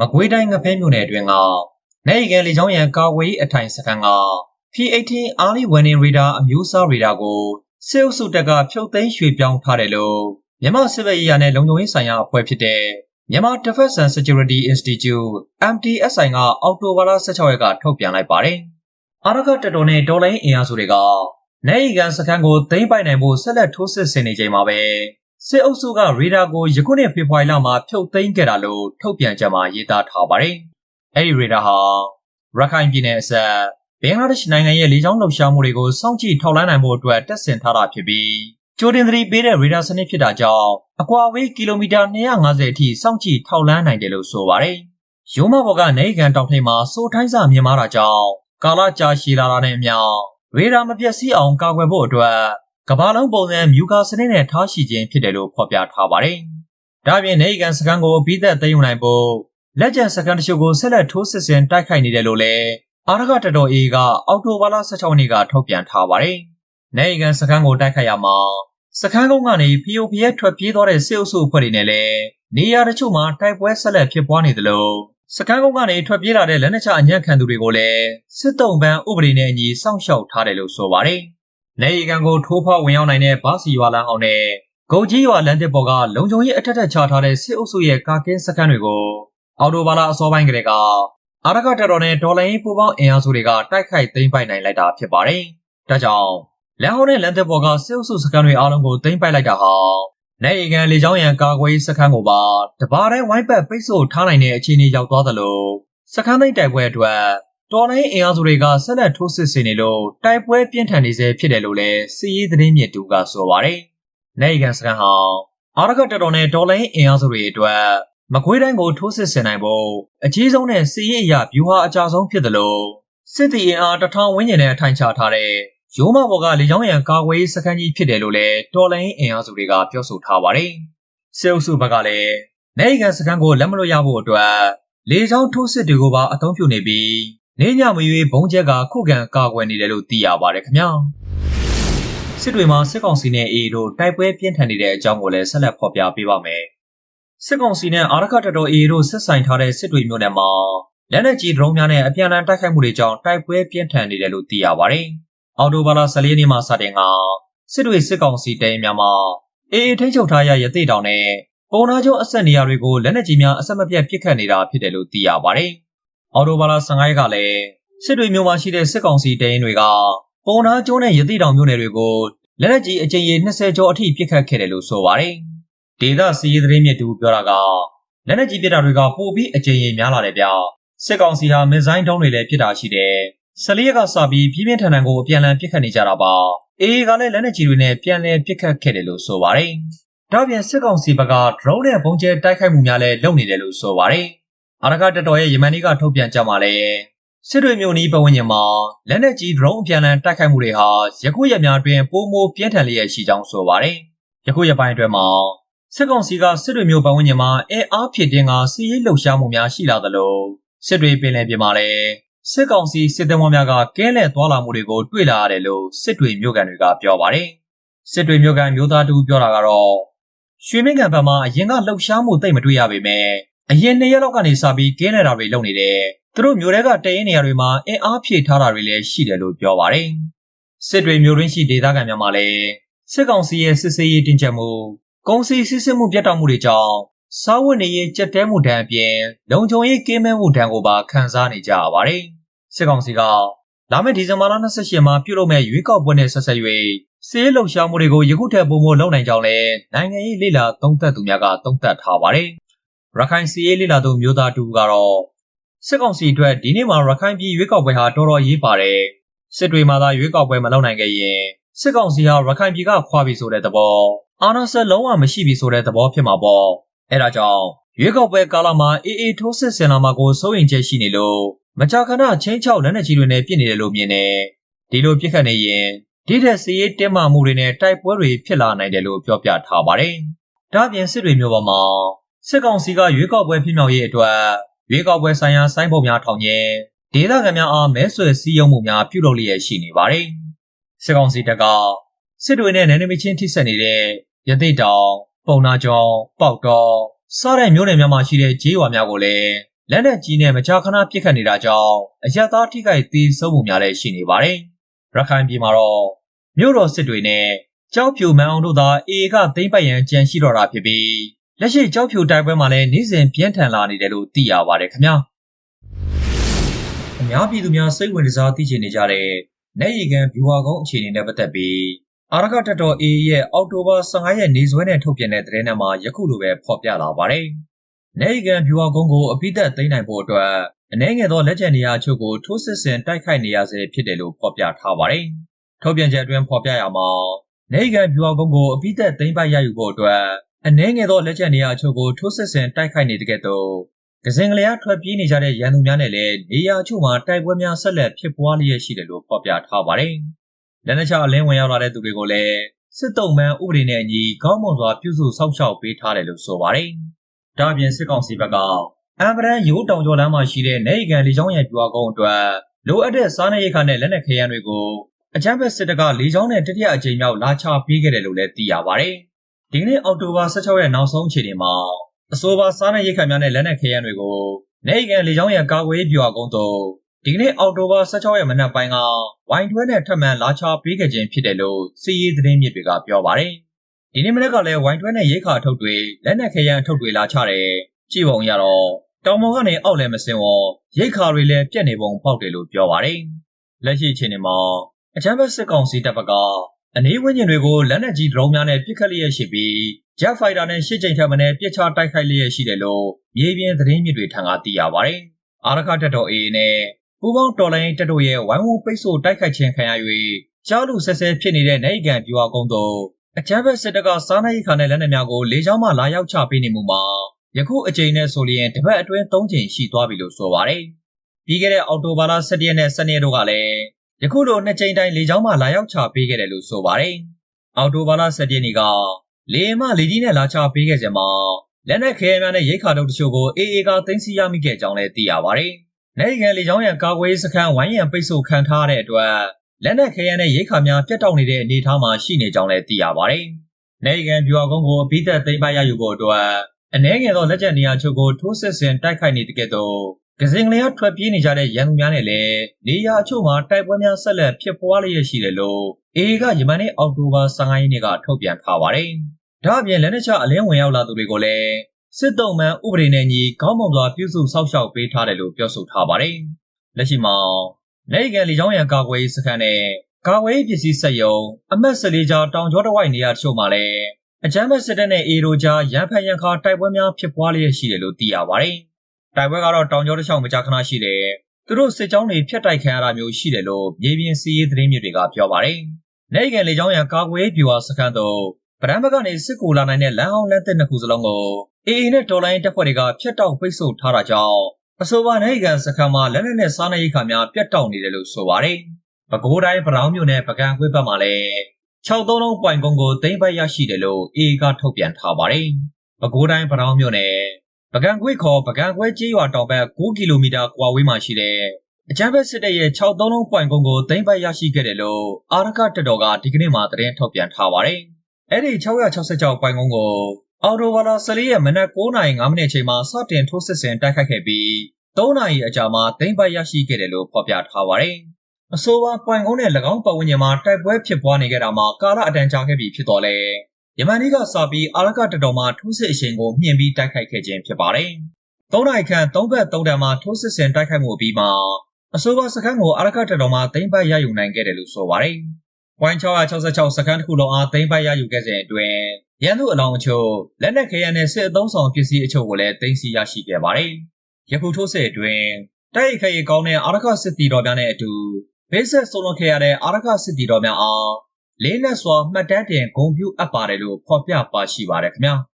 မကွေးတိုင်းငဖဲမြို့နယ်အတွင်းကနိုင်ကန်လေချောင်းရန်ကာဝေးအထိုင်စခန်းက P18 Early Warning Radar အမျိုးအစားရေဒါကိုစစ်အုပ်စုတပ်ကဖြုတ်သိမ်းရွှေ့ပြောင်းထားတယ်လို့မြန်မာစစ်ဘက်ရေးရာနဲ့လုံခြုံရေးဆိုင်ရာအဖွဲ့ဖြစ်တဲ့မြန်မာ Defense and Security Institute MTSI ကအောက်တိုဘာလ16ရက်ကထုတ်ပြန်လိုက်ပါတယ်။အာရကတပ်တော်နဲ့တော်လိုင်းအင်အားစုတွေကနိုင်ကန်စခန်းကိုသိမ်းပိုက်နိုင်ဖို့ဆက်လက်ထိုးစစ်ဆင်နေချိန်မှာပဲ စစ်အုပ်စုကရေဒါကိုယခုနှစ်ဖေဖော်ဝါရီလမှာဖြုတ်သိမ်းခဲ့တာလို့ထုတ်ပြန်ချက်မှာရေးသားထားပါတယ်။အဲဒီရေဒါဟာရခိုင်ပြည်နယ်အစပ်ဘင်္ဂလားဒေ့ရှ်နိုင်ငံရဲ့လေကြောင်းလှုပ်ရှားမှုတွေကိုစောင့်ကြည့်ထောက်လှမ်းနိုင်ဖို့အတွက်တက်ဆင်ထားတာဖြစ်ပြီးကျိုးတင်သတိပေးတဲ့ရေဒါစနစ်ဖြစ်တာကြောင့်အကွာအဝေးကီလိုမီတာ250အထိစောင့်ကြည့်ထောက်လှမ်းနိုင်တယ်လို့ဆိုပါတယ်။ရုံးမဘော်ကနေကန်တောင်ထိပ်မှာစိုးထိုင်းစာမြင်မာတာကြောင့်ကာလကြာရှည်လာတာနဲ့အမျှရေဒါမပြတ်စီးအောင်ကာကွယ်ဖို့အတွက် ကမ္ဘာလုံးပုံစံမြူကာစနစ်နဲ့ထားရှိခြင်းဖြစ်တယ်လို့ဖော်ပြထားပါတယ်။ဒါ့အပြင်နေကန်စကန်ကိုအပြီးသက်သိမ်းယူနိုင်ဖို့လက်ကျန်စကန်တချို့ကိုဆက်လက်ထိုးစစ်ဆင်တိုက်ခိုက်နေတယ်လို့လည်းအာရကတတော်အေကအောက်တိုဘာလ16ရက်နေ့ကထုတ်ပြန်ထားပါတယ်။နေကန်စကန်ကိုတိုက်ခိုက်ရမှာစခန်းကုန်းကနေဖီယိုဖီယက်ထွက်ပြေးသွားတဲ့စစ်အုပ်စုအဖွဲ့တွေနဲ့လည်းနေရာတချို့မှာတိုက်ပွဲဆက်လက်ဖြစ်ပွားနေသလိုစကန်းကုန်းကနေထွက်ပြေးလာတဲ့လက်နက်ချအညံ့ခံသူတွေကိုလည်းစစ်တုံးပန်းဥပဒေနဲ့အညီစောင့်ရှောက်ထားတယ်လို့ဆိုပါတယ်။ နေရီကန်ကိုထိုးဖောက်ဝင်ရောက်နိုင်တဲ့ဘာစီရွာလန်းအောင်နဲ့ဂုတ်ကြီးရွာလမ်းတစ်ပေါ်ကလုံခြုံရေးအထက်ထက်ချထားတဲ့စစ်အုပ်စုရဲ့ကာကင်းစခန်းတွေကိုအော်တိုဘာလာအစောပိုင်းကတည်းကအာရကတက်တော်နဲ့ဒေါ်လာရင်းပူပေါင်းအင်အားစုတွေကတိုက်ခိုက်သိမ်းပိုက်နိုင်လိုက်တာဖြစ်ပါတယ်။ဒါကြောင့်လမ်းဟောင်းနဲ့လမ်းတစ်ပေါ်ကစစ်အုပ်စုစခန်းတွေအားလုံးကိုသိမ်းပိုက်လိုက်တာဟာနိုင်ရီကန်လေကြောင်းရန်ကာကွယ်စခန်းကိုပါတပါးတိုင်းဝိုင်းပတ်ပိတ်ဆို့ထားနိုင်တဲ့အခြေအနေရောက်သွားသလိုစခန်းသိမ်းတိုက်ပွဲအတွက် တော်လိုင်းအင်အားစုတွေကဆက်လက်ထိုးစစ်ဆင်နေလို့တိုက်ပွဲပြင်းထန်နေစေဖြစ်တယ်လို့လည်းစီးရီးသတင်းမြစ်တူကဆိုပါတယ်။နိုင်ရီကန်စခန်းဟာအာရကတက်တော်နဲ့တော်လိုင်းအင်အားစုတွေအတွက်မကွေးတိုင်းကိုထိုးစစ်ဆင်နိုင်ဖို့အကြီးဆုံးနဲ့စီးရီးအရာဗျူဟာအကြဆုံးဖြစ်တယ်လို့စစ်တီအင်အားတထောင်ဝန်းကျင်နဲ့အထိုင်ချထားတဲ့ရိုးမဘော်ကလေကြောင်းရန်ကာကွယ်စခန်းကြီးဖြစ်တယ်လို့လည်းတော်လိုင်းအင်အားစုတွေကပြောဆိုထားပါတယ်။စစ်အုပ်စုဘက်ကလည်းနိုင်ကန်စခန်းကိုလက်မလွတ်ရဖို့အတွက်လေကြောင်းထိုးစစ်တွေကိုပါအသုံးပြုနေပြီး နေညမရွေးဘုံကျက်ကခုခံကာကွယ်နေတယ်လို့သိရပါတယ်ခင်ဗျာ။စစ်တွေမှာစစ်ကောင်စီနဲ့အေအေတို့တိုက်ပွဲပြင်းထန်နေတဲ့အကြောင်းကိုလည်းဆက်လက်ဖော်ပြပေးပါမယ်။စစ်ကောင်စီနဲ့အာရခတတော်အေအေတို့ဆက်ဆိုင်ထားတဲ့စစ်တွေမြို့နယ်မှာလက်နက်ကြီးဒရုန်းများနဲ့အပြန်အလှန်တိုက်ခိုက်မှုတွေကြောင့်တိုက်ပွဲပြင်းထန်နေတယ်လို့သိရပါတယ်။အော်တိုဘာလ14ရက်နေ့မှာစတင်ကစစ်တွေစစ်ကောင်စီတဲများမှာအေးအေးထိန်းချုပ်ထားရရသေးတောင်နဲ့ပုံနာကျုံအဆက်နေရာတွေကိုလက်နက်ကြီးများအဆက်မပြတ်ပစ်ခတ်နေတာဖြစ်တယ်လို့သိရပါတယ်။ အော်တိုဘာလ15ရက်ကလည်းစစ်တွေမြို့မှာရှိတဲ့စစ်ကောင်စီတဲရင်တွေကပုံနာကျုံနဲ့ရသေးတောင်မြို့နယ်တွေကိုလက်နက်ကြီးအကြိမ်ရေ20ကျော်အထိပစ်ခတ်ခဲ့တယ်လို့ဆိုပါတယ်။ဒေသစီးရီးသတင်းမြစ်တူပြောတာကလက်နက်ကြီးပစ်တာတွေကပိုပြီးအကြိမ်ရေများလာတယ်ဗျ။စစ်ကောင်စီဟာမစ်ဇိုင်းတုံးတွေလည်းပစ်တာရှိတယ်14ရက်ကစပြီးပြင်းပြင်းထန်ထန်ကိုအပြန်အလှန်ပစ်ခတ်နေကြတာပါအေးကလည်းလက်နက်ကြီးတွေနဲ့ပြန်လည်ပစ်ခတ်ခဲ့တယ်လို့ဆိုပါတယ်ဒါပြင်စစ်ကောင်စီဘက်က drone နဲ့ပုံကျဲတိုက်ခိုက်မှုများလည်းလုပ်နေတယ်လို့ဆိုပါတယ် အာရကတတော်ရဲ့ယမန်နီကထုတ်ပြန်ကြမှာလည်းစစ်တွေမျိုးနီးပဝန်းကျင်မှာလက်နက်ကြီး drone အပြန်အလှန်တိုက်ခိုက်မှုတွေဟာယခုရက်များတွင်ပိုမိုပြင်းထန်လျက်ရှိကြောင်းဆိုပါတယ်ယခုရက်ပိုင်းအတွင်းမှာစစ်ကောင်စီကစစ်တွေမျိုးပဝန်းကျင်မှာအဲအားဖြစ်တင်ကစီးရေးလှုပ်ရှားမှုများရှိလာသလိုစစ်တွေပင်လယ်ပြင်မှာလည်းစစ်ကောင်စီစစ်သည်မောများကကဲလဲသွားလာမှုတွေကိုတွေ့လာရတယ်လို့စစ်တွေမြို့ကန်တွေကပြောပါတယ်။စစ်တွေမြို့ကန်မျိုးသားတူပြောတာကတော့ရွှေမင်းကန်ဘက်မှာအရင်ကလှုပ်ရှားမှုတိတ်မတွေ့ရပေမဲ့ အရင်နှစ်ရက်လောက်ကနေစပြီးကဲလဲတာတွေလုပ်နေတယ်။သူတို့မျိုးတွေကတရင်နေရာတွေမှာအင်အားဖြည့်ထားတာတွေလည်းရှိတယ်လို့ပြောပါတယ်။စစ်တွေမျိုးရင်းရှိဒေသခံများမှာလည်းစစ်ကောင်စီရဲ့စစ်ဆေးရေးတင်ကြမှုကုန်စည်စစ်စစ်မှုပြတ်တောက်မှုတွေကြောင့်စားဝတ်နေရေးကြက်တဲမှုတန်းအပြင်လုံခြုံရေးကင်းမဲ့မှုတန်းကိုပါခံစားနေကြရပါတယ်။စစ်ကောင်စီကလာမယ့်ဒီဇင်ဘာလ28မှာပြုလုပ်မဲ့ရွေးကောက်ပွဲနဲ့ဆက်ဆက်၍စီးရဲလှုပ်ရှားမှုတွေကိုယခုထက်ပိုမိုလုပ်နိုင်ကြောင်းလည်းနိုင်ငံရေးလေလာသုံးသပ်သူများကသုံးသပ်ထားပါတယ်။ ရခိုင်စီးရဲလေလာသူမျိုးသားတူကတော့စစ်ကောင်စီအတွက်ဒီနေ့မှာရခိုင်ပြည်ရွေးကောက်ပွဲဟာတော်တော်ရေးပါတယ်။စစ်တွေမှာသာရွေးကောက်ပွဲမလုပ်နိုင်ခဲ့ရင်စစ်ကောင်စီဟာရခိုင်ပြည်ကခွာပြီဆိုတဲ့သဘောအာဏာဆက်လုံးဝမရှိပြီဆိုတဲ့သဘောဖြစ်မှာပေါ့။အဲဒါကြောင့်ရွေးကောက်ပွဲကာလမှာအေးအေးထိုးစစ်ဆင်လာမှာကိုစိုးရိမ်ချက်ရှိနေလို့မကြာခဏချင်းချောက်လက်နက်ကြီးတွေနဲ့ပြစ်နေတယ်လို့မြင်တယ်ဒီလိုပြစ်ခတ်နေရင်ဒီတဲ့စီရေးတင်းမာမှုတွေနဲ့တိုက်ပွဲတွေဖြစ်လာနိုင်တယ်လို့ပြောပြထားပါတယ်ဒါပြင်စစ်တွေမျိုးပေါ်မှာ စစ်ကောင်စီကရွေးကောက်ပွဲဖြစ်မြောက်ရေးအတွက်ရွေးကောက်ပွဲဆိုင်ရာစိုင်းပုံများထောင်ကျင်းဒေသခံများအားမဲဆွယ်စည်းရုံးမှုများပြုလုပ်လျက်ရှိနေပါတယ်စစ်ကောင်စီတပ်ကစစ်တွေနဲ့နယ်နိမိတ်ချင်းထိစပ်နေတဲ့ရသိတောင်ပုံနာကျော်ပေါက်တော်စတဲ့မြို့နယ်များမှာရှိတဲ့ဂျေးရွာများကိုလည်းလက်နက်ကြီးနဲ့မကြာခဏပစ်ခတ်နေတာကြောင့်အရက်သားထိခိုက်သေးဆုံးမှုများလည်းရှိနေပါတယ်။ရခိုင်ပြည်မှာတော့မြို့တော်စစ်တွေနဲ့ကြောက်ဖြူမန်အောင်တို့သာအေကသိမ့်ပိုက်ရန်ကြံရှိတော့တာဖြစ်ပြီး လက်ရှိကြောက်ဖြူတိုက်ပွဲမှာလည်းနေ့စဉ်ပြင်းထန်လာနေတယ်လို့သိရပါတယ်ခင်ဗျာ။အများပြည်သူများစိတ်ဝင်စားသိချင်နေကြတဲ့နေရီကန်ဗျူဟာကုန်းအခြေအနေနဲ့ပတ်သက်ပြီးအာရကတက်တော် AA ရဲ့အောက်တိုဘာ15ရက်နေ့စွဲနဲ့ထုတ်ပြန်တဲ့သတင်းထဲမှာယခုလိုပဲဖော်ပြလာပါတယ်။နေရီကန်ဗျူဟာကုန်းကိုအပိသက်သိမ်းနိုင်ဖို့အတွက်အနှဲငယ်သောလက်ကျန်နေရာအချို့ကိုထိုးစစ်ဆင်တိုက်ခိုက်နေရဆဲဖြစ်တယ်လို့ဖော်ပြထားပါတယ်။ထုတ်ပြန်ချက်အတွင်းဖော်ပြရမှာနေရီကန်ဗျူဟာကုန်းကိုအပိသက်သိမ်းပိုက်ရယူဖို့အတွက် အနှဲငယ်သော လက်ကျန်နေရာအချို့ကို ထိုးစစ်ဆင်တိုက်ခိုက်နေတဲ့ကဲ့သို့ ကစင်ကလေးအား ထွက်ပြေးနေကြတဲ့ ရန်သူများနဲ့လည်း နေရာအချို့မှာ တိုက်ပွဲများ ဆက်လက်ဖြစ်ပွားလျက်ရှိတယ်လို့ ဖော်ပြထားပါတယ်။လက်နက်ချအလင်းဝင်ရောက်လာတဲ့ သူတွေကိုလည်း စစ်တုံးမှန်ဥပဒေနဲ့အညီ ကောင်းမွန်စွာ ပြုစုစောင့်ရှောက်ပေးထားတယ်လို့ ဆိုပါတယ်။ဒါ့အပြင် စစ်ကောင်စီဘက်က အမ်ဗရန်ရိုးတောင်ကျော်လမ်းမှာရှိတဲ့နေရီကန်လေကြောင်းရဲ့ပြွာကုန်းအတွက် လိုအပ်တဲ့ စားနပ်ရိက္ခာနဲ့ လက်နက်ခဲယမ်းတွေကို အကြမ်းဖက်စစ်တပ်က လေကြောင်းနဲ့ တတိယအကြိမ်မြောက် လာချပေးခဲ့တယ်လို့လည်း သိရပါတယ်။ ဒီကနေ့အောက်တိုဘာ16ရက်နောက်ဆုံးအခြေအနေမှာအဆိုပါစားနပ်ရိက္ခာများနဲ့လက်နက်ခဲယမ်းတွေကိုနေရီကန်လေကြောင်းရဲ့ကာကွယ်ရေးပြွာကုန်းသို့ဒီကနေ့အောက်တိုဘာ16ရက်မနက်ပိုင်းကဝိုင်တွဲနဲ့ထပ်မံလာချပေးခဲ့ခြင်းဖြစ်တယ်လို့စီးရီးသတင်းမြစ်တွေကပြောပါတယ်။ဒီနေ့မနက်ကလည်းဝိုင်တွဲနဲ့ရိခါအထုပ်တွေလက်နက်ခဲယမ်းအထုပ်တွေလာချတယ်။ကြည့်ပုံရတော့တောင်ပေါ်ကနေအောက်လည်းမစင်ဝရိခါတွေလည်းပြက်နေပုံပေါက်တယ်လို့ပြောပါတယ်။လက်ရှိအချိန်မှာအချမ်းဘတ်စစ်ကောင်စီတပ်ဘက်က အနည်းဝန်းကျင်တွေကိုလက်နက်ကြီးဒရုန်းများနဲ့ပစ်ခတ်လျက်ရှိပြီး Jet Fighter နဲ့ရှစ်ကြိမ်ထပ်မံပစ်ချတိုက်ခိုက်လျက်ရှိတယ်လို့မြေပြင်သတင်းမြစ်တွေထံကသိရပါတယ်။အာရခတက်တော် AA နဲ့ပူပေါင်းတော်လိုင်းတက်တို့ရဲ့ဝိုင်းဝန်းပိတ်ဆို့တိုက်ခိုက်ခြင်းခံရ၍ကြားလူဆဲဆဲဖြစ်နေတဲ့နိုင်ကန်ပြူအကုန်းတို့အချမ်းဘက်စစ်တပ်ကစားနပ်ရိက္ခာနဲ့လက်နက်များကိုလေကြောင်းမှလာရောက်ချပေးနေမှုမှာယခုအကြိမ်နဲ့ဆိုလျင်တစ်ပတ်အတွင်း၃ကြိမ်ရှိသွားပြီလို့ဆိုပါတယ်။ပြီးခဲ့တဲ့အောက်တိုဘာလ17ရက်နဲ့12ရက်တို့ကလည်း ယခုလိုနှစ်ကြိမ်တိုင်းလေကြောင်းမှလာရောက်ချပေးခဲ့တယ်လို့ဆိုပါတယ်။အောက်တိုဘာလ17ရက်နေ့ကလေမလေကြီးနဲ့လာချပေးခဲ့ကြမှာလက်နက်ခဲများနဲ့ရိတ်ခါတို့တချို့ကို AA ကသိမ်းဆည်းရမိခဲ့ကြောင်းလည်းသိရပါတယ်။နိုင်ငံလေကြောင်းရန်ကာကွယ်ရေးစခန်းဝိုင်းရန်ပိတ်ဆို့ခံထားတဲ့အတွက်လက်နက်ခဲယမ်းနဲ့ရိတ်ခါများပြတ်တောက်နေတဲ့အနေအထားမှာရှိနေကြောင်းလည်းသိရပါတယ်။နိုင်ငံပြူအကုန်းကိုအပိသက်သိမ်းပိုက်ရယူဖို့အတွက်အနှဲငယ်သောလက်ကျန်နေရာချုပ်ကိုထိုးစစ်ဆင်တိုက်ခိုက်နေတဲ့ကဲ့သို့ ကစင်ကလေးကထွက်ပြေးနေကြတဲ့ရန်သူများနဲ့လည်းနေရာအချို့မှာတိုက်ပွဲများဆက်လက်ဖြစ်ပွားလျက်ရှိတယ်လို့အေကယမန်နေ့အောက်တိုဘာ15ရက်နေ့ကထုတ်ပြန်ထားပါတယ်။ဒါ့အပြင်လက်နက်ချအလင်းဝင်ရောက်လာသူတွေကိုလည်းစစ်တုံးမှန်ဥပဒေနဲ့ညီကောင်းမွန်စွာပြုစုစောင့်ရှောက်ပေးထားတယ်လို့ပြောဆိုထားပါတယ်။လက်ရှိမှာနိုင်ငံလေကြောင်းရန်ကာကွယ်ရေးစခန်းနဲ့ကာကွယ်ရေးပစ္စည်းစက်ရုံအမတ်14ကြားတောင်ကျောတဝိုက်နေရာတချို့မှာလည်းအကြမ်းဖက်စစ်တပ်နဲ့အေရိုကြားရန်ဖန်ရန်ခါတိုက်ပွဲများဖြစ်ပွားလျက်ရှိတယ်လို့သိရပါတယ်။ တိုက်ပွဲကတော့တောင်ကျောတစ်လျှောက်မကြာခဏရှိတယ်။သူတို့စစ်ကြောင်းတွေဖျက်တိုက်ခံရတာမျိုးရှိတယ်လို့မြေပြင်စီးရေးသတင်းမြစ်တွေကပြောပါတယ်။နိုင်ငံလေကြောင်းရန်ကာကွယ်ရေးဗျူဟာစခန်းတို့ဗရန်ဘက်ကနေစစ်ကူလာနိုင်တဲ့လမ်းအောင်လမ်းသစ်နှစ်ခုစလုံးကို AA နဲ့ဒေါ်လာရင်းတပ်ဖွဲ့တွေကဖျက်တောက်ပိတ်ဆို့ထားတာကြောင့်အဆိုပါနိုင်ငံစခန်းမှာလက်နက်နဲ့စားနပ်ရိက္ခာများပြတ်တောက်နေတယ်လို့ဆိုပါတယ်။ပဲခူးတိုင်းဗရောင်းမြို့နယ်ပကံခွေးဘက်မှာလည်း63လုံးပွိုင်ကုန်းကိုသိမ်းပိုက်ရရှိတယ်လို့ AA ကထုတ်ပြန်ထားပါတယ်။ပဲခူးတိုင်းဗရောင်းမြို့နယ် ပကံခွေးခေါ်ပကံခွဲကျေးရွာတောင်ဘက်9ကီလိုမီတာကွာဝေးမှာရှိတဲ့အကြမ်းဖက်စစ်တပ်ရဲ့63လုံးပွိုင်ကုန်းကိုသိမ်းပိုက်ရရှိခဲ့တယ်လို့အာရကတပ်တော်ကဒီကနေ့မှသတင်းထုတ်ပြန်ထားပါတယ်။အဲ့ဒီ666ပွိုင်ကုန်းကိုအော်တိုဘာလ14ရက်မနက်9:05မိနစ်အချိန်မှာစတင်ထိုးစစ်ဆင်တိုက်ခိုက်ခဲ့ပြီး3နာရီအကြာမှာသိမ်းပိုက်ရရှိခဲ့တယ်လို့ဖော်ပြထားပါတယ်။အဆိုပါပွိုင်ကုန်းနဲ့၎င်းပတ်ဝန်းကျင်မှာတိုက်ပွဲဖြစ်ပွားနေကြတာမှာကာလအတန်ကြာခဲ့ပြီဖြစ်တော်လဲ ယမန်နေ့ကစပြီးအာရကတတော်မှာထိုးစစ်အရှိန်ကိုမြင့်ပြီးတိုက်ခိုက်ခဲ့ခြင်းဖြစ်ပါတယ်။၃နိုင်ခန့်၃ဘက်၃တန်မှာထိုးစစ်ဆင်တိုက်ခိုက်မှုအပြီးမှာအဆိုပါစခန်းကိုအာရကတတော်မှာသိမ်းပိုက်ရယူနိုင်ခဲ့တယ်လို့ဆိုပါတယ်။ point 666စခန်းတစ်ခုလုံးအားသိမ်းပိုက်ရယူခဲ့စဉ်အတွင်းရန်သူအလောင်းအချို့လက်နက်ခဲယမ်းနဲ့စစ်အုံဆောင်ပစ္စည်းအချို့ကိုလည်းသိမ်းဆည်းရရှိခဲ့ပါတယ်။ယခုထိုးစစ်အတွင်းတိုက်ရိုက်ခဲရီကောင်းတဲ့အာရခစစ်တီတော်များနဲ့အတူဘေးဆက်ဆုံးလွန်ခဲ့ရတဲ့အာရခစစ်တီတော်များအား လေးနက်စွာမှတ်တမ်းတင်ဂုဏ်ပြုအပ်ပါတယ်လို့ဖော်ပြပါရှိပါတယ်ခင်ဗျာ။